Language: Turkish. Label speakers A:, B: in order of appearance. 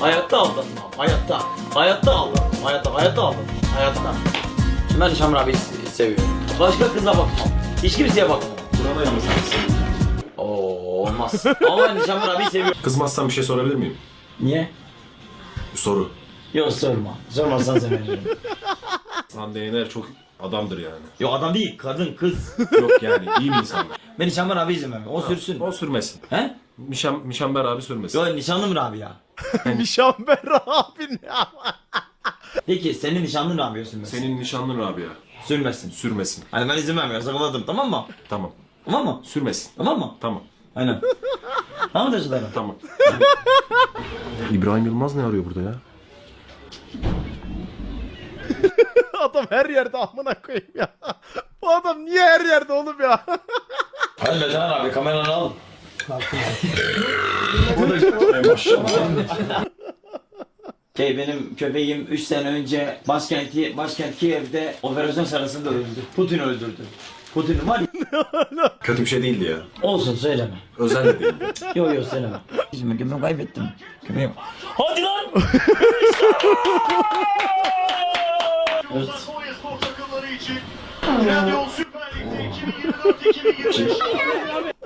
A: Hayatta aldatmam. Hayatta. Hayatta aldatmam. Hayatta. Hayatta aldatmam. Hayatta. Şimdi ben Nişanlı abi seviyorum. Başka kıza bakmam. Hiç kimseye bakmam.
B: Burana yalnız
A: Oo olmaz. Ama ben Nişanlı abi seviyorum.
B: Kızmazsan bir şey sorabilir miyim?
A: Niye?
B: Bir soru.
A: Yok sorma. Sormazsan sevinirim.
B: Hande Yener çok adamdır yani.
A: Yok adam değil. Kadın, kız.
B: Yok yani iyi bir insandır.
A: Ben Nişanlı abi izin vermem. O sürsün.
B: O sürmesin.
A: He?
B: Mişam, Mişamber abi sürmesin.
A: Yok nişanlım abi ya.
C: Nişanber abi ne ama?
A: Peki senin nişanlın abi sürmesin.
B: Senin nişanlın Rabia.
A: Sürmesin.
B: Sürmesin.
A: Hani ben izin vermiyorum. Sakaladım. Tamam mı?
B: Tamam.
A: Tamam mı?
B: Sürmesin.
A: Tamam mı?
B: Tamam.
A: Aynen. tamam da şunlara.
B: Tamam. İbrahim Yılmaz ne arıyor burada ya?
C: Adam her yerde amına koyayım ya. Bu adam niye her yerde oğlum ya?
A: Hadi Metehan abi kameranı al. Şey benim köpeğim 3 sene önce başkenti başkent Kiev'de operasyon sırasında öldü. Putin öldürdü. Putin var ya.
B: Kötü bir şey değildi ya.
A: Olsun söyleme.
B: Özel de değildi.
A: Yok yok söyleme. Şimdi köpeğimi kaybettim. Köpeğim. Hadi lan! evet.
D: Konya Spor takımları için Trendyol Süper Lig'de 2024-2025